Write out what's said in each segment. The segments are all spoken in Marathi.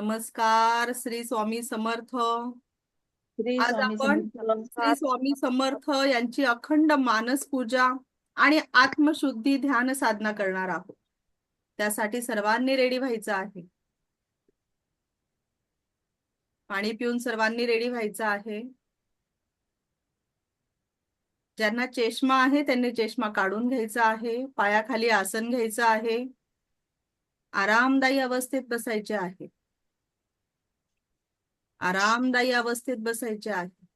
नमस्कार श्री स्वामी समर्थ. आज आपण. श्री स्वामी समर्थ यांची अखंड मानस पूजा आणि आत्मशुद्धी ध्यान साधना करणार आहोत. त्यासाठी सर्वांनी रेडी व्हायचं आहे? पाणी पिऊन सर्वांनी रेडी व्हायचं आहे? ज्यांना चष्मा आहे त्यांनी चष्मा काढून घ्यायचा आहे. पायाखाली आसन घ्यायचं आहे. आरामदायी अवस्थेत बसायचे आहे. आरामदायी अवस्थेत बसायचे आहे.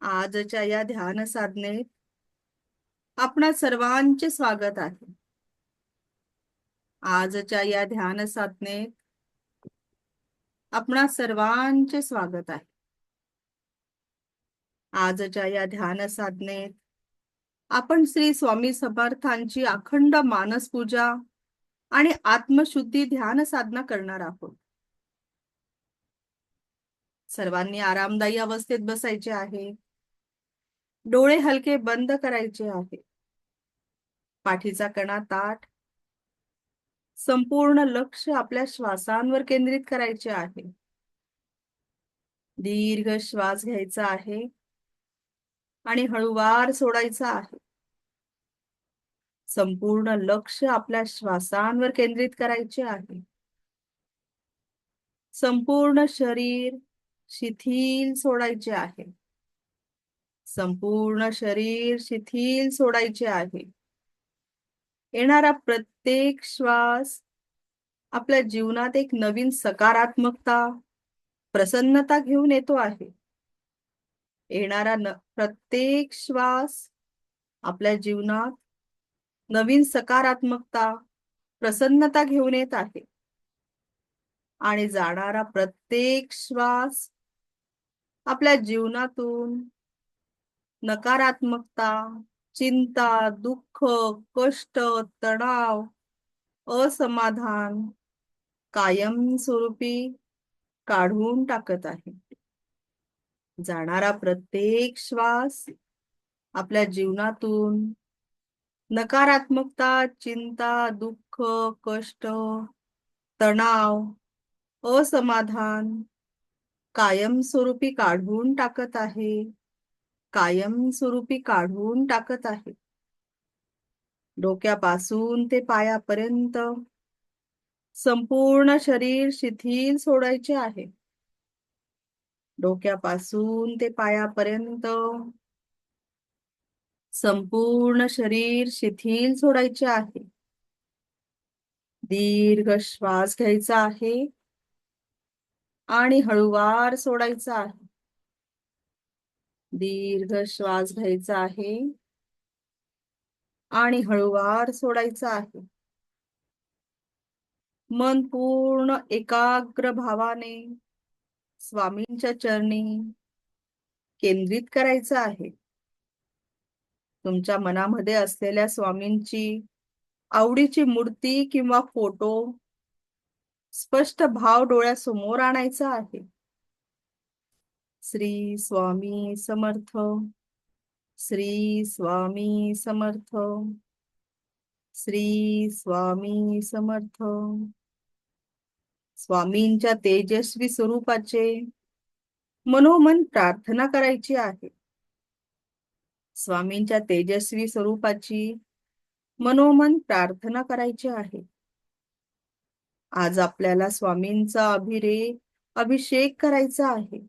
आजच्या या ध्यान साधनेत आपणा सर्वांचे स्वागत आहे. आजच्या या ध्यान साधनेत आपणा सर्वांचे स्वागत आहे. आजच्या या ध्यान साधनेत आपण श्री स्वामी समर्थांची अखंड मानस पूजा आणि आत्मशुद्धी ध्यान साधना करणार आहोत. सर्वांनी आरामदायी अवस्थेत बसायचे आहे. डोळे हलके बंद करायचे आहे. पाठीचा कणा ताट संपूर्ण लक्ष आपल्या श्वासांवर केंद्रित करायचे आहे. दीर्घ श्वास घ्यायचा आहे. आणि हळूवार सोडायचा आहे. संपूर्ण लक्ष आपल्या श्वासांवर केंद्रित करायचे आहे. संपूर्ण शरीर शिथिल सोडायचे आहे. संपूर्ण शरीर शिथिल सोडायचे आहे. येणारा प्रत्येक श्वास आपल्या जीवनात एक नवीन सकारात्मकता प्रसन्नता घेऊन येतो आहे. येणारा न प्रत्येक श्वास आपल्या जीवनात नवीन सकारात्मकता प्रसन्नता घेऊन येत आहे. आणि जाणारा प्रत्येक श्वास आपल्या जीवनातून नकारात्मकता चिंता दुःख कष्ट तणाव असमाधान कायमस्वरूपी काढून टाकत आहे. जाणारा प्रत्येक श्वास आपल्या जीवनातून नकारात्मकता चिंता दुःख कष्ट तणाव असमाधान कायमस्वरूपी काढून टाकत आहे. कायमस्वरूपी काढून टाकत आहे. डोक्यापासून ते पायापर्यंत संपूर्ण शरीर शिथिल सोडायचे आहे. डोक्यापासून ते पायापर्यंत संपूर्ण शरीर शिथिल सोडायचे आहे. दीर्घ श्वास घ्यायचा आहे. आणि हळूवार सोडायचा आहे. दीर्घ श्वास घ्यायचा आहे. आणि हळूवार सोडायचा आहे. मन पूर्ण एकाग्र भावाने स्वामींच्या चरणी केंद्रित करायचं आहे. तुमच्या मनामध्ये असलेल्या स्वामींची आवडीची मूर्ती किंवा फोटो स्पष्ट भाव डोळ्यासमोर आणायचा आहे. श्री स्वामी समर्थ. श्री स्वामी समर्थ. श्री स्वामी समर्थ. स्वामींच्या तेजस्वी स्वरूपाचे मनोमन प्रार्थना करायची आहे. स्वामींच्या तेजस्वी स्वरूपाची मनोमन प्रार्थना करायची आहे. आज आपल्याला स्वामींचा अभिरेक अभिषेक करायचा आहे.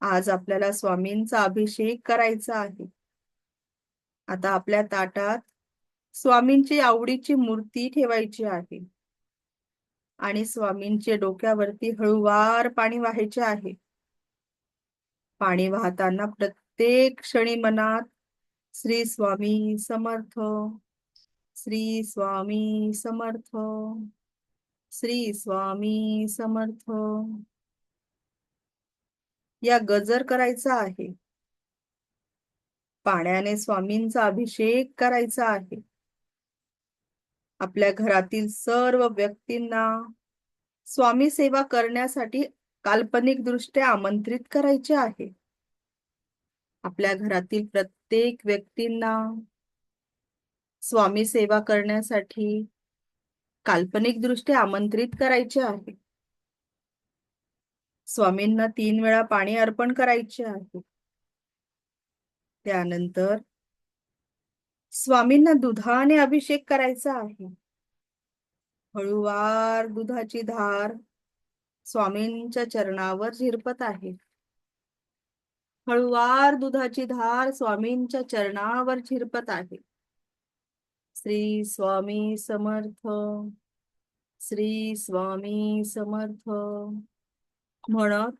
आज आपल्याला स्वामींचा अभिषेक करायचा आहे. आता आपल्या ताटात स्वामींची आवडीची मूर्ती ठेवायची आहे. आणि स्वामींचे डोक्यावरती हळूवार पाणी वाहायचे आहे. पाणी वाहताना प्रत्येक क्षणी मनात श्री स्वामी समर्थ श्री स्वामी समर्थ. श्री स्वामी समर्थ. या गजर करायचा आहे. पाण्याने स्वामींचा अभिषेक करायचा आहे. आपल्या घरातील सर्व व्यक्तींना स्वामी सेवा करण्यासाठी काल्पनिक दृष्ट्या आमंत्रित करायचे आहे. आपल्या घरातील प्रत्येक व्यक्तींना स्वामी सेवा करण्यासाठी काल्पनिक दृष्ट्या आमंत्रित करायचे आहे. स्वामींना तीन वेळा पाणी अर्पण करायचे आहे. त्यानंतर स्वामींना दुधाने अभिषेक करायचा आहे. हळुवार दुधाची धार स्वामींच्या चरणावर झिरपत आहे. हळुवार दुधाची धार स्वामींच्या चरणावर झिरपत आहे. श्री स्वामी समर्थ. श्री स्वामी समर्थ. म्हणत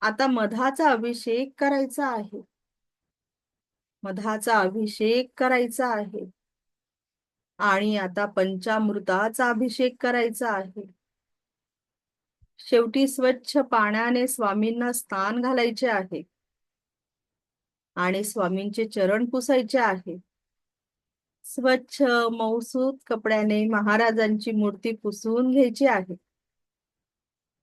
आता मधाचा अभिषेक करायचा आहे. मधाचा अभिषेक करायचा आहे. आणि आता पंचामृताचा अभिषेक करायचा आहे. शेवटी स्वच्छ पाण्याने स्वामींना स्नान घालायचे आहे. आणि स्वामींचे चरण पुसायचे आहे. स्वच्छ मौसूद कपड्याने महाराजांची मूर्ती पुसून घ्यायची आहे.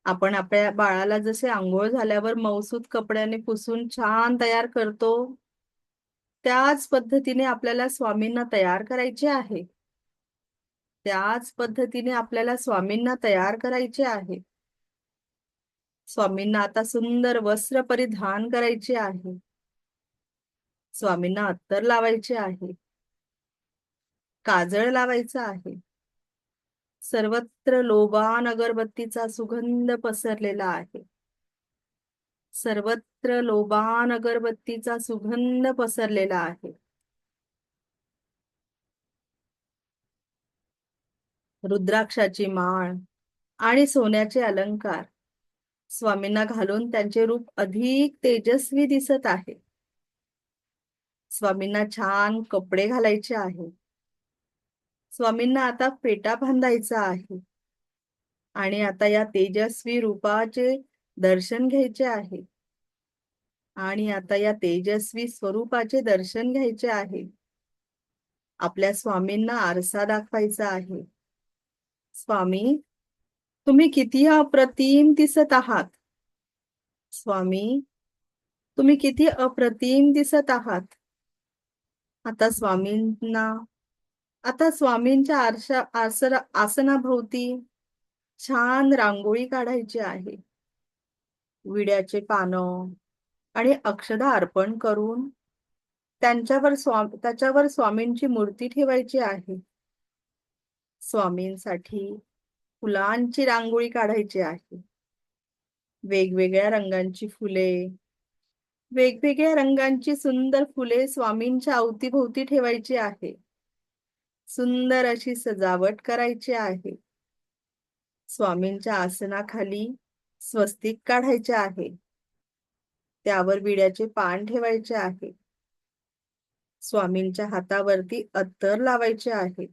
आपण आपल्या बाळाला जसे आंघोळ झाल्यावर मौसूद कपड्याने पुसून छान तयार करतो त्याच पद्धतीने आपल्याला स्वामींना तयार करायचे आहे. त्याच पद्धतीने आपल्याला स्वामींना तयार करायचे आहे. स्वामींना आता सुंदर वस्त्र परिधान करायचे आहे. स्वामींना अत्तर लावायचे आहे. काजळ लावायचं आहे. सर्वत्र लोबान अगरबत्तीचा सुगंध पसरलेला आहे. सर्वत्र लोबान अगरबत्तीचा सुगंध पसरलेला आहे. रुद्राक्षाची माळ आणि सोन्याचे अलंकार. स्वामींना घालून त्यांचे रूप अधिक तेजस्वी दिसत आहे. स्वामींना छान कपडे घालायचे आहे. स्वामींना आता पेटा बांधायचा आहे. आणि आता या तेजस्वी रूपाचे दर्शन घ्यायचे आहे. आणि आता या तेजस्वी स्वरूपाचे दर्शन घ्यायचे आहे. आपल्या स्वामींना आरसा दाखवायचा आहे. स्वामी तुम्ही किती अप्रतिम दिसत आहात? स्वामी तुम्ही किती अप्रतिम दिसत आहात? आता स्वामींना आता स्वामींच्या आरशा आसर आसनाभोवती छान रांगोळी काढायची आहे. विड्याचे पानं आणि अक्षदा अर्पण करून त्यांच्यावर स्वामी त्याच्यावर स्वामींची मूर्ती ठेवायची आहे. स्वामींसाठी फुलांची रांगोळी काढायची आहे. वेगवेगळ्या रंगांची फुले वेगवेगळ्या रंगांची सुंदर फुले स्वामींच्या अवतीभोवती ठेवायची आहे. सुंदर अशी सजावट करायची आहे. स्वामींच्या आसनाखाली स्वस्तिक काढायचे आहे. त्यावर विड्याचे पान ठेवायचे आहे. स्वामींच्या हातावरती अत्तर लावायचे आहे.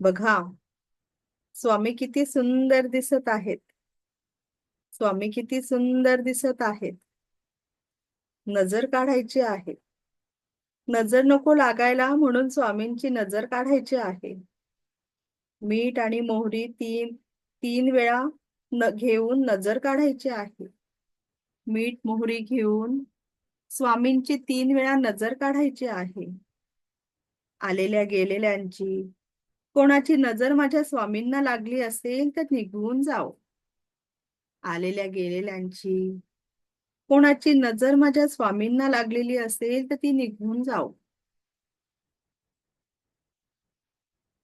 बघा स्वामी किती सुंदर दिसत आहेत. स्वामी किती सुंदर दिसत आहेत. नजर काढायची आहे. नजर नको लागायला म्हणून स्वामींची नजर काढायची आहे. मीठ आणि मोहरी तीन तीन वेळा न घेऊन नजर काढायची आहे. मीठ मोहरी घेऊन स्वामींची तीन वेळा नजर काढायची आहे. आलेल्या गेलेल्यांची कोणाची नजर माझ्या स्वामींना लागली असेल तर निघून जाओ. आलेल्या गेलेल्यांची कोणाची नजर माझ्या स्वामींना लागलेली असेल तर ती निघून जाऊ.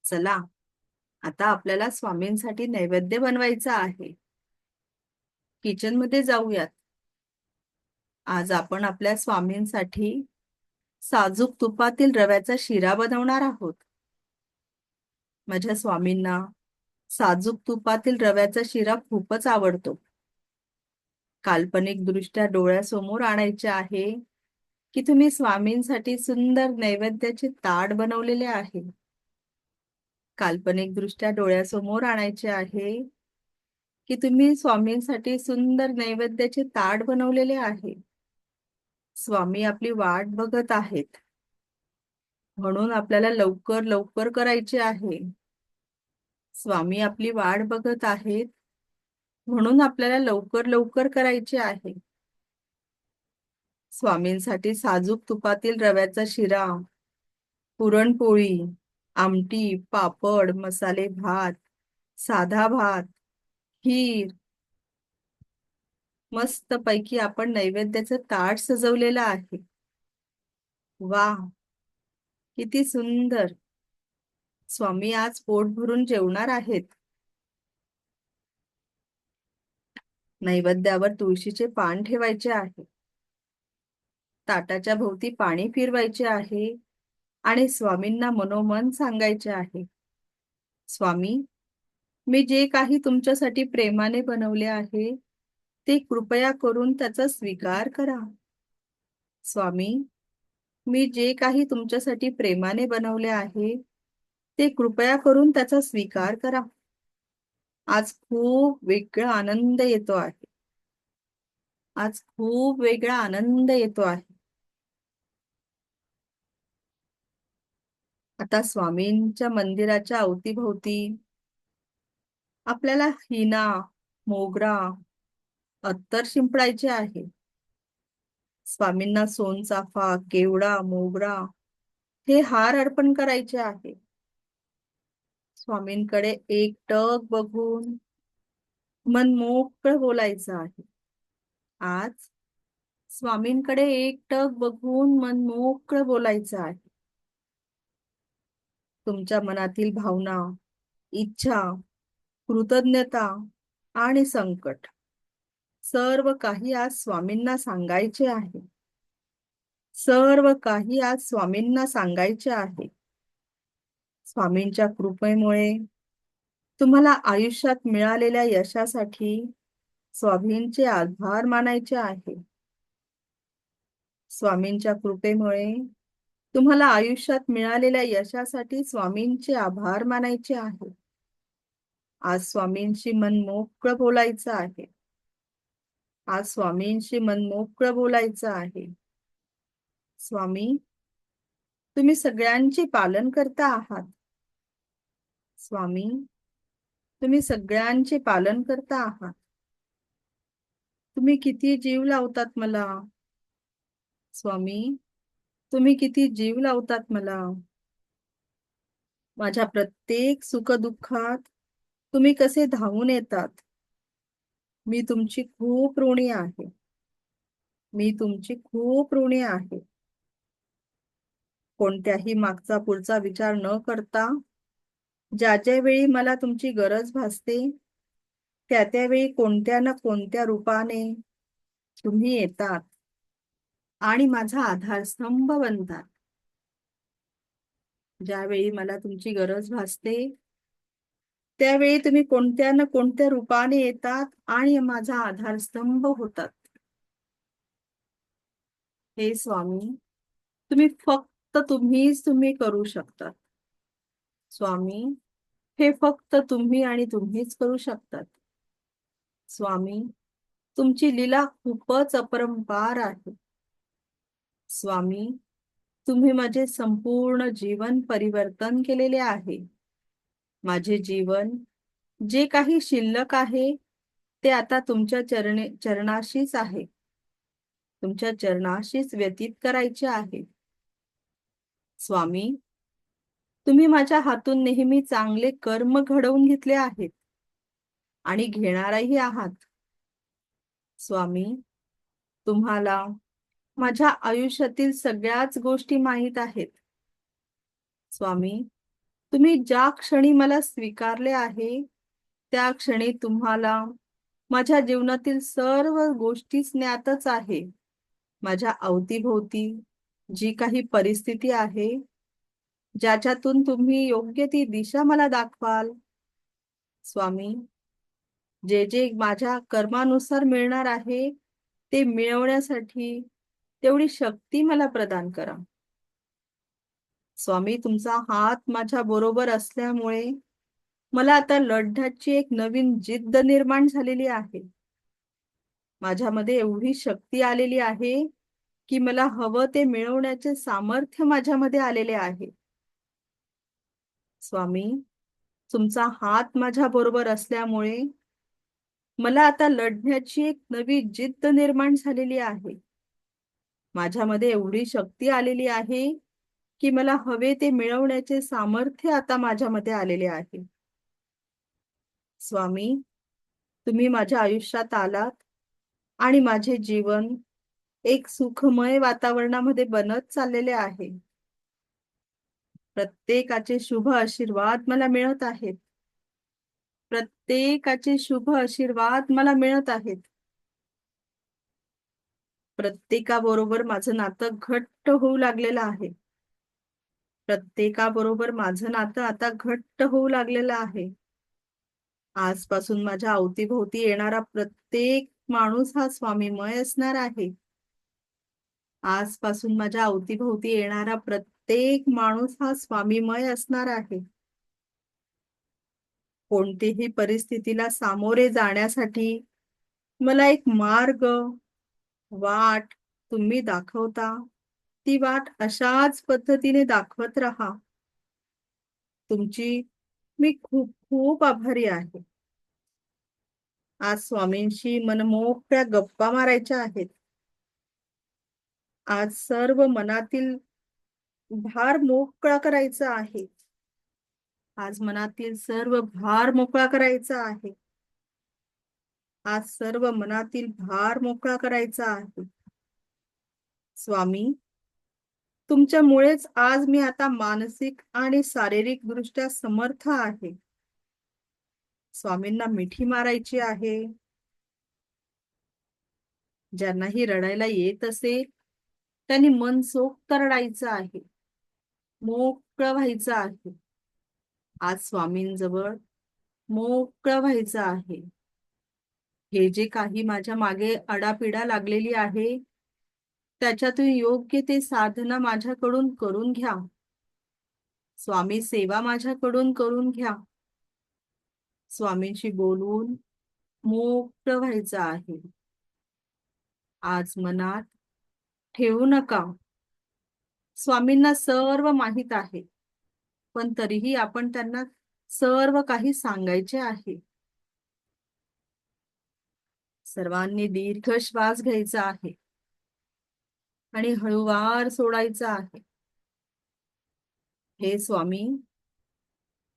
चला आता आपल्याला स्वामींसाठी नैवेद्य बनवायचा आहे. किचनमध्ये जाऊयात. आज आपण आपल्या स्वामींसाठी साजूक तुपातील रव्याचा शिरा बनवणार आहोत. माझ्या स्वामींना साजूक तुपातील रव्याचा शिरा खूपच आवडतो. काल्पनिक दृष्ट्या डोळ्यासमोर आणायचे आहे की तुम्ही स्वामींसाठी सुंदर नैवेद्याचे ताट बनवलेले आहे? काल्पनिक दृष्ट्या डोळ्यासमोर आणायचे आहे की तुम्ही स्वामींसाठी सुंदर नैवेद्याचे ताट बनवलेले आहे? स्वामी आपली वाट बघत आहेत. म्हणून आपल्याला लवकर लवकर करायचे आहे. स्वामी आपली वाट बघत आहेत. म्हणून आपल्याला लवकर लवकर करायचे आहे. स्वामींसाठी साजूक तुपातील रव्याचा शिरा पुरणपोळी आमटी पापड मसाले भात साधा भात खीर. मस्त पैकी आपण नैवेद्याचं ताट सजवलेलं आहे. वा किती सुंदर! स्वामी आज पोट भरून जेवणार आहेत. नैवेद्यावर तुळशीचे पान ठेवायचे आहे. ताटाच्या भोवती पाणी फिरवायचे आहे आणि स्वामींना मनोमन सांगायचे आहे. स्वामी मी जे काही तुमच्यासाठी प्रेमाने बनवले आहे ते कृपया करून त्याचा स्वीकार करा. स्वामी मी जे काही तुमच्यासाठी प्रेमाने बनवले आहे ते कृपया करून त्याचा स्वीकार करा. आज खूप वेगळा आनंद येतो आहे. आज खूप वेगळा आनंद येतो आहे. आता स्वामींच्या मंदिराच्या अवतीभोवती आपल्याला हिना मोगरा अत्तर शिंपडायचे आहे. स्वामींना सोनचाफा केवडा मोगरा हे हार अर्पण करायचे आहे. स्वामींकडे एक टक बघून मन मोकळ बोलायचं आहे. आज स्वामींकडे एक टक बघून मन मोकळ बोलायचं आहे. तुमच्या मनातील भावना इच्छा कृतज्ञता आणि संकट सर्व काही आज स्वामींना सांगायचे आहे. सर्व काही आज स्वामींना सांगायचे आहे. स्वामींच्या कृपेमुळे तुम्हाला आयुष्यात मिळालेल्या यशासाठी स्वामींचे आभार मानायचे आहे. स्वामींच्या कृपेमुळे तुम्हाला आयुष्यात मिळालेल्या यशासाठी स्वामींचे आभार मानायचे आहे. आज स्वामींशी मन मोकळं बोलायचं आहे. आज स्वामींशी मन मोकळं बोलायचं आहे. स्वामी तुम्ही सगळ्यांचे पालन करता आहात. स्वामी तुम्ही सगळ्यांचे पालन करता आहात. तुम्ही किती जीव लावतात मला? स्वामी तुम्ही किती जीव लावतात मला? माझ्या प्रत्येक सुखदुःखात तुम्ही कसे धावून येतात? मी तुमची खूप ऋणी आहे. मी तुमची खूप ऋणी आहे. कोणत्याही मागचा पुढचा विचार न करता ज्या ज्या वेळी मला तुमची गरज भासते त्या त्यावेळी कोणत्या ना कोणत्या रूपाने तुम्ही येतात आणि माझा आधारस्तंभ बनतात. ज्यावेळी मला तुमची गरज भासते त्यावेळी तुम्ही कोणत्या ना कोणत्या रूपाने येतात आणि माझा आधारस्तंभ होतात. हे स्वामी तुम्ही फक्त तुम्हीच तुम्ही करू शकतात स्वामी हे फक्त तुम्ही आणि तुम्हीच करू शकतात. स्वामी तुमची लीला खूपच अपरंपार आहे. स्वामी तुम्ही माझे संपूर्ण जीवन परिवर्तन केलेले आहे. माझे जीवन जे काही शिल्लक आहे ते आता तुमच्या चरणे चरणाशीच आहे. तुमच्या चरणाशीच व्यतीत करायचे आहे. स्वामी तुम्ही माझ्या हातून नेहमी चांगले कर्म घडवून घेतले आहेत. आणि घेणाराही आहात. स्वामी तुम्हाला माझ्या आयुष्यातील सगळ्याच गोष्टी माहीत आहेत. स्वामी तुम्ही ज्या क्षणी मला स्वीकारले आहे त्या क्षणी तुम्हाला माझ्या जीवनातील सर्व गोष्टी ज्ञातच आहे. माझ्या अवतीभोवती जी काही परिस्थिती आहे ज्याच्यातून तुम्ही योग्य ती दिशा मला दाखवाल. स्वामी जे जे माझ्या कर्मानुसार मिळणार आहे ते मिळवण्यासाठी तेवढी शक्ती मला प्रदान करा. स्वामी तुमचा हात माझ्या बरोबर असल्यामुळे मला आता लढण्याची एक नवीन जिद्द निर्माण झालेली आहे. माझ्यामध्ये एवढी शक्ती आलेली आहे की मला हवं ते मिळवण्याचे सामर्थ्य माझ्यामध्ये आलेले आहे. स्वामी तुमचा हात माझ्या बरोबर असल्यामुळे मला आता लढण्याची एक नवी जिद्द निर्माण झालेली आहे. माझ्यामध्ये एवढी शक्ती आलेली आहे की मला हवे ते मिळवण्याचे सामर्थ्य आता माझ्यामध्ये आलेले आहे. स्वामी तुम्ही माझ्या आयुष्यात आलात आणि माझे जीवन एक सुखमय वातावरणामध्ये बनत चाललेले आहे. प्रत्येकाचे शुभ आशीर्वाद मला मिळत आहेत. प्रत्येकाचे शुभ आशीर्वाद मला मिळत आहेत. प्रत्येकाबरोबर माझं नातं घट्ट होऊ लागलेलं आहे. प्रत्येकाबरोबर माझं नातं आता घट्ट होऊ लागलेलं आहे. आजपासून माझ्या अवतीभोवती येणारा प्रत्येक माणूस हा स्वामीमय असणार आहे. आजपासून माझ्या अवतीभोवती येणारा प्रत्येक माणूस हा स्वामीमय असणार आहे. कोणतीही परिस्थितीला सामोरे जाण्यासाठी मला एक मार्ग वाट तुम्ही दाखवता. ती वाट अशाच पद्धतीने दाखवत राहा. तुमची मी खूप खूप आभारी आहे. आज स्वामींशी मनमोकळ्या गप्पा मारायच्या आहेत. आज सर्व मनातील भार मोकळा करायचा आहे. आज मनातील सर्व भार मोकळा करायचा आहे. आज सर्व मनातील भार मोकळा करायचा आहे. स्वामी तुमच्यामुळेच आज मी आता मानसिक आणि शारीरिक दृष्ट्या समर्थ आहे. स्वामींना मिठी मारायची आहे. ज्यांनाही रडायला येत असेल त्यांनी मन सोक्त रडायचं आहे. मोकळं व्हायचं आहे. आज स्वामींजवळ मोकळं व्हायचं आहे. हे जे काही माझ्या मागे अडापिडा लागलेली आहे त्याच्यातून योग्य ते साधना माझ्याकडून करून घ्या. स्वामी सेवा माझ्याकडून करून घ्या. स्वामींशी बोलून मोकळं व्हायचं आहे. आज मनात ठेवू नका. स्वामींना सर्व माहीत आहे. पण तरीही आपण त्यांना सर्व काही सांगायचे आहे. सर्वांनी दीर्घ श्वास घ्यायचा आहे. आणि हळूवार सोडायचा आहे. हे स्वामी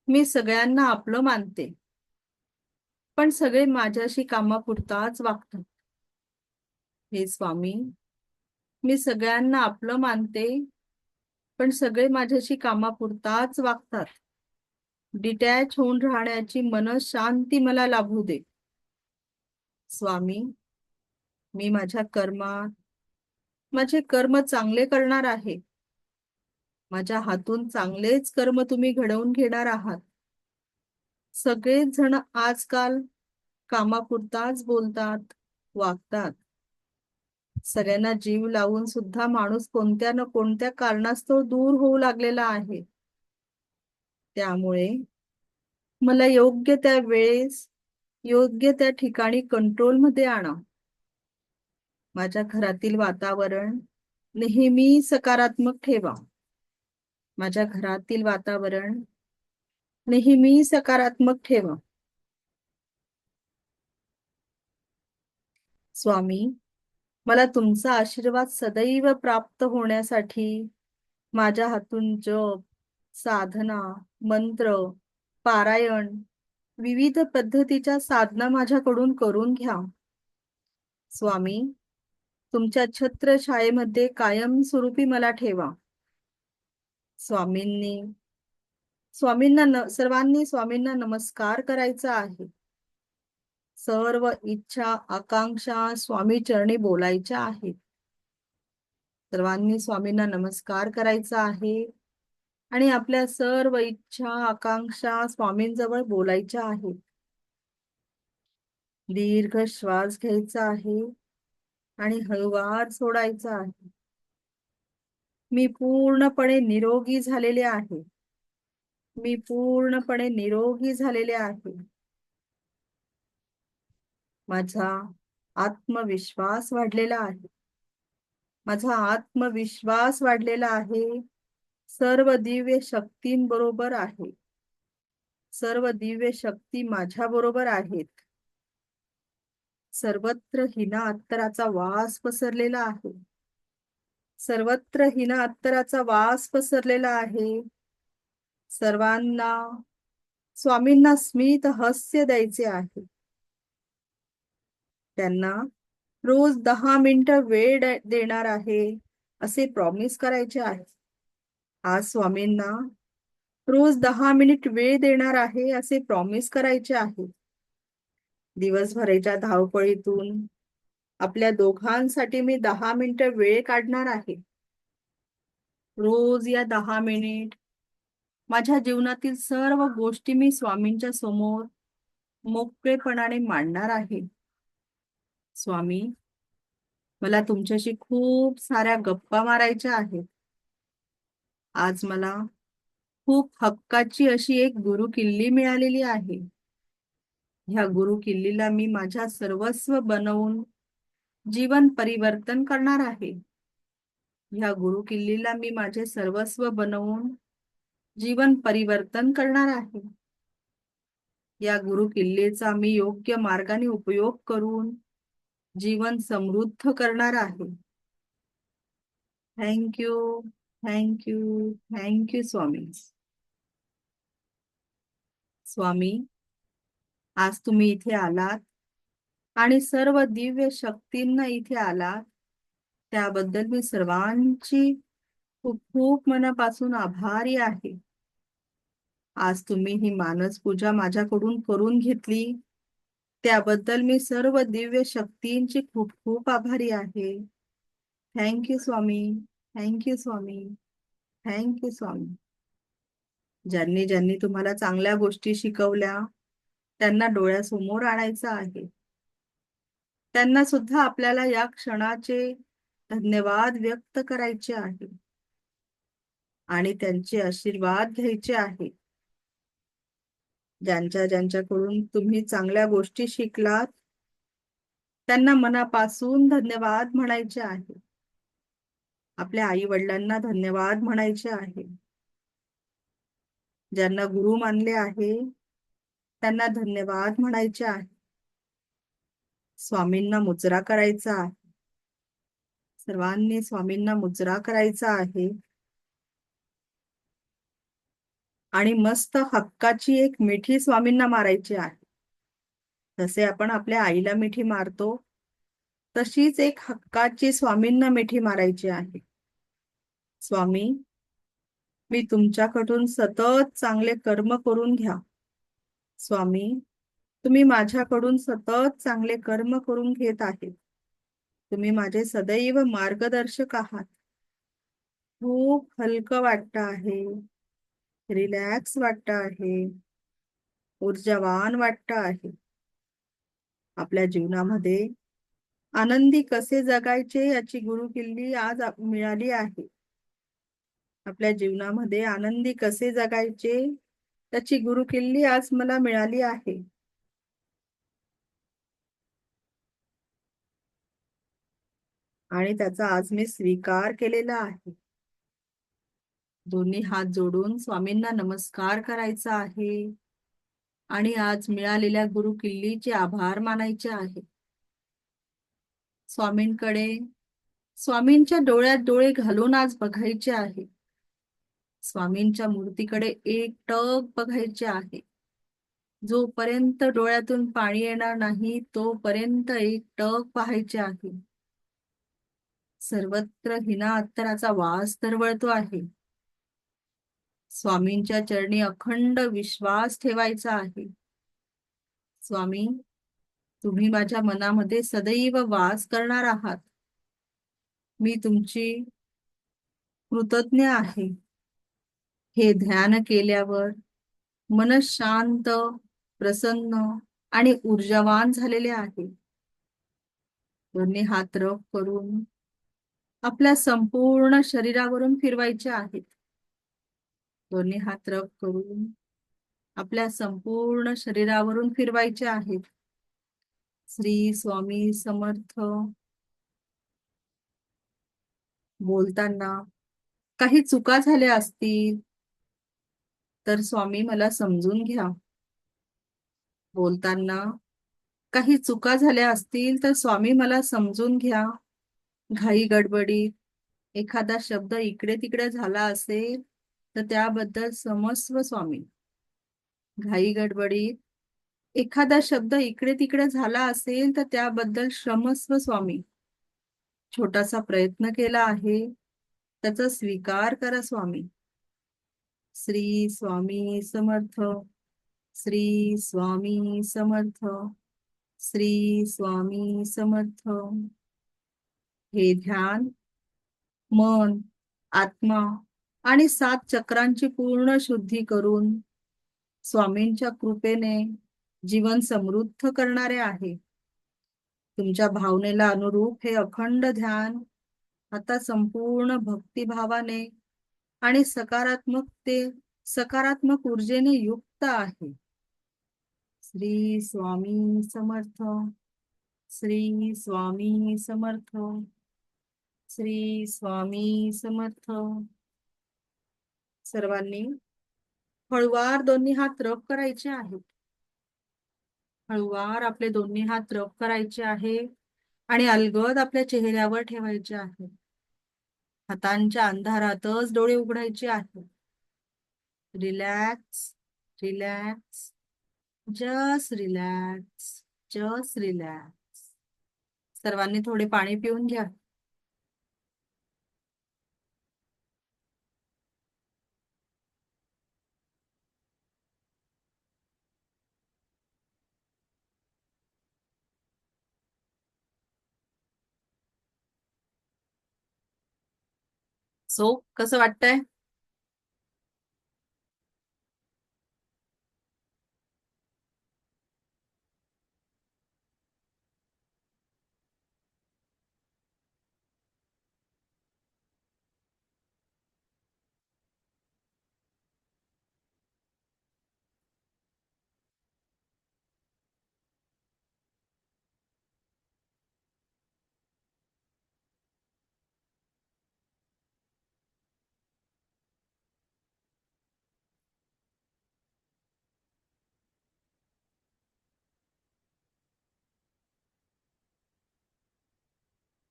मी सगळ्यांना आपलं मानते. पण सगळे माझ्याशी कामापुरताच वागतात. हे स्वामी मी सगळ्यांना आपलं मानते. पण सगळे माझ्याशी कामापुरताच वागतात. डिटॅच होऊन राहण्याची मनशांती मला लाभू दे. स्वामी मी माझ्या कर्मात माझे कर्म चांगले करणार आहे. माझ्या हातून चांगलेच कर्म तुम्ही घडवून घेणार आहात. सगळेच जण आजकाल कामापुरताच बोलतात वागतात. सगळ्यांना जीव लावून सुद्धा माणूस कोणत्या ना कोणत्या कारणास्तव दूर होऊ लागलेला आहे. त्यामुळे मला योग्य त्या वेळेस योग्य त्या ठिकाणी कंट्रोलमध्ये आणा. माझ्या घरातील वातावरण नेहमी सकारात्मक ठेवा. माझ्या घरातील वातावरण नेहमी सकारात्मक ठेवा. स्वामी मला तुमचा आशीर्वाद सदैव प्राप्त होण्यासाठी माझ्या हातून जप साधना मंत्र पारायण विविध पद्धतीच्या साधना माझ्याकडून करून घ्या. स्वामी तुमच्या छत्रशाळेमध्ये कायम स्वरूपी मला ठेवा. स्वामींनी स्वामींना सर्वांनी स्वामींना नमस्कार करायचा आहे. सर्व इच्छा आकांक्षा स्वामी चरणी बोलायच्या आहेत. सर्वांनी स्वामींना नमस्कार करायचा आहे. आणि आपल्या सर्व इच्छा आकांक्षा स्वामींजवळ बोलायच्या आहेत. दीर्घ श्वास घ्यायचा आहे आणि हळुवार सोडायचा आहे. मी पूर्णपणे निरोगी झालेले आहे. मी पूर्णपणे निरोगी झालेले आहे. माझा आत्मविश्वास वाढलेला आहे. माझा आत्मविश्वास वाढलेला आहे. सर्व दिव्य शक्तींबरोबर आहे. सर्व दिव्य शक्ती माझ्या बरोबर आहेत. सर्वत्र हिना अत्तराचा वास पसरलेला आहे. सर्वत्र हिना अत्तराचा वास पसरलेला आहे. सर्वांना स्वामींना स्मित हास्य द्यायचे आहे. त्यांना रोज दहा मिनिटं वेळ देणार आहे असे प्रॉमिस करायचे आहे. आज स्वामींना रोज दहा मिनिट वेळ देणार आहे असे प्रॉमिस करायचे आहे. दिवसभराच्या धावपळीतून आपल्या दोघांसाठी मी दहा मिनिटं वेळ काढणार आहे. रोज या दहा मिनिट माझ्या जीवनातील सर्व गोष्टी मी स्वामींच्या समोर मोकळेपणाने मांडणार आहे. स्वामी मला तुमच्याशी खूप साऱ्या गप्पा मारायच्या आहेत. आज मला खूप हक्काची अशी एक गुरु किल्ली मिळालेली आहे. ह्या गुरु किल्लीला मी माझ्या सर्वस्व बनवून जीवन परिवर्तन करणार आहे. ह्या गुरु किल्लीला मी माझे सर्वस्व बनवून जीवन परिवर्तन करणार आहे. या गुरु किल्लेचा मी योग्य मार्गाने उपयोग करून जीवन समृद्ध करणार आहे. Thank you thank you thank you Swami. Swami आज तुम्ही इथे आलात आणि सर्व दिव्य शक्तींना इथे आलात. त्याबद्दल मी सर्वांची खूप खूप मनापासून आभारी आहे. आज तुम्ही ही मानस पूजा माझ्याकडून करून घेतली. त्याबद्दल मी सर्व दिव्य शक्तींची खूप खूप आभारी आहे. Thank you Swami. Thank you Swami. Thank you Swami. ज्यांनी ज्यांनी तुम्हाला चांगल्या गोष्टी शिकवल्या त्यांना डोळ्यासमोर आणायचं आहे. त्यांना सुद्धा आपल्याला या क्षणाचे धन्यवाद व्यक्त करायचे आहे. आणि त्यांचे आशीर्वाद घ्यायचे आहे. ज्यांच्या ज्यांच्याकडून तुम्ही चांगल्या गोष्टी शिकलात त्यांना मनापासून धन्यवाद म्हणायचे आहे. आपल्या आई वडिलांना धन्यवाद म्हणायचे आहे. ज्यांना गुरु मानले आहे त्यांना धन्यवाद म्हणायचे आहे. स्वामींना मुजरा करायचा आहे. सर्वांनी स्वामींना मुजरा करायचा आहे. आणि मस्त हक्काची एक मिठी स्वामींना मारायची आहे. जसे आपण आपल्या आईला मिठी मारतो तशीच एक हक्काची स्वामींना मिठी मारायची आहे. स्वामी मी तुमच्याकडून सतत चांगले कर्म करून घ्या. स्वामी तुम्ही माझ्याकडून सतत चांगले कर्म करून घेत आहेत. तुम्ही माझे सदैव मार्गदर्शक आहात. खूप हलकं वाटत आहे. रिलॅक्स वाटत आहे. ऊर्जावान वाटत आहे. आपल्या जीवनामध्ये आनंदी कसे जगायचे याची गुरु किल्ली आज मिळाली आहे. आपल्या जीवनामध्ये आनंदी कसे जगायचे त्याची गुरु किल्ली आज मला मिळाली आहे. आणि त्याचा आज मी स्वीकार केलेला आहे. दोन्ही हात जोडून स्वामींना नमस्कार करायचा आहे. आणि आज मिळालेल्या गुरु किल्लीचे आभार मानायचे आहे. स्वामींकडे स्वामींच्या डोळ्यात डोळे घालून आज बघायचे आहे. स्वामींच्या मूर्तीकडे एक टक बघायचे आहे. जोपर्यंत डोळ्यातून पाणी येणार नाही तोपर्यंत एक टक पाहायचे आहे. सर्वत्र हिना अत्तराचा वास दरवळतो आहे. स्वामींच्या चरणी अखंड विश्वास ठेवायचा आहे. स्वामी तुम्ही माझ्या मनामध्ये सदैव वास करणार आहात. मी तुमची कृतज्ञ आहे. हे ध्यान केल्यावर मन शांत प्रसन्न आणि ऊर्जावान झालेले आहे. दोन्ही हात रफ करून आपल्या संपूर्ण शरीरावरून फिरवायचे आहेत. दोन्ही हात रब करून आपल्या संपूर्ण शरीरावरून फिरवायचे आहेत. श्री स्वामी समर्थ बोलताना काही चुका झाल्या असतील तर स्वामी मला समजून घ्या. बोलताना काही चुका झाल्या असतील तर स्वामी मला समजून घ्या. घाई गडबडीत एखादा शब्द इकडे तिकडे झाला असेल तर त्याबद्दल समस्व स्वामी. घाई गडबडीत एखादा शब्द इकडे तिकडे झाला असेल तर त्याबद्दल श्रमस्व स्वामी. छोटासा प्रयत्न केला आहे. त्याचा स्वीकार करा स्वामी. श्री स्वामी समर्थ. श्री स्वामी समर्थ. श्री स्वामी समर्थ. हे ध्यान मन आत्मा आणि सात चक्रांची पूर्ण शुद्धी करून स्वामींच्या कृपेने जीवन समृद्ध करणारे आहे. तुमच्या भावनेला अनुरूप हे अखंड ध्यान आता संपूर्ण भक्तिभावाने आणि सकारात्मकते सकारात्मक ऊर्जेने युक्त आहे. श्री स्वामी समर्थ श्री स्वामी समर्थ श्री स्वामी समर्थ. सर्वांनी. हळुवार दोन्ही हात रफ करायचे आहेत. हळुवार आपले दोन्ही हात रफ करायचे आहे आणि अलगद आपल्या चेहऱ्यावर ठेवायचे आहे हातांच्या अंधारातच डोळे उघडायचे आहेत. Relax relax just relax just relax. सर्वांनी थोडे पाणी पिऊन घ्या. सो कसं वाटतंय?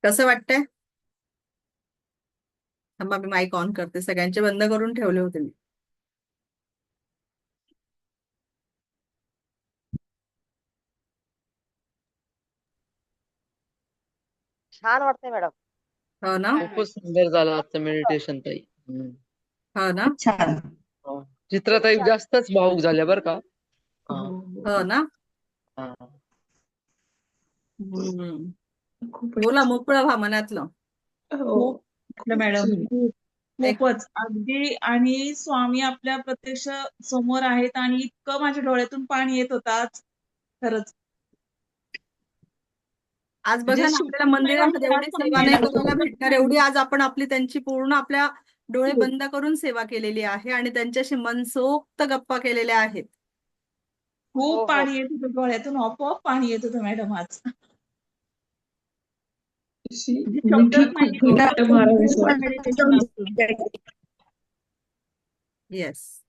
कसं वाटतंय? थांबा मी माईक ऑन करते. सगळ्यांचे बंद करून ठेवले होते मी. छान वाटतंय मॅडम. हो ना? खूपच सुंदर झालं आजचं मेडिटेशन ताई. हम्म. हो ना? छान. हो. चित्राताई जास्तच भावुक झाल्या बरं का? हा, हो ना? हा. हम्म. बोला मोकळं व्हा मनातलं. हो. मॅडम. खूपच. अगदी. आणि स्वामी आपल्या प्रत्यक्ष समोर आहेत आणि इतकं माझ्या डोळ्यातून पाणी येत होतं आज खरंच. आज बघा म्हणजे ना आपल्याला मंदिरामध्ये एवढी आज सेवा नाही करायला भेटणार. एवढी आज आपण आपली त्यांची पूर्ण आपल्या डोळे बंद करून सेवा केलेली आहे आणि त्यांच्याशी मनसोक्त गप्पा केलेल्या आहेत. खूप हो, हो. पाणी येत होतं डोळ्यातून. आपोआप पाणी येत होतं मॅडम आज. Yes.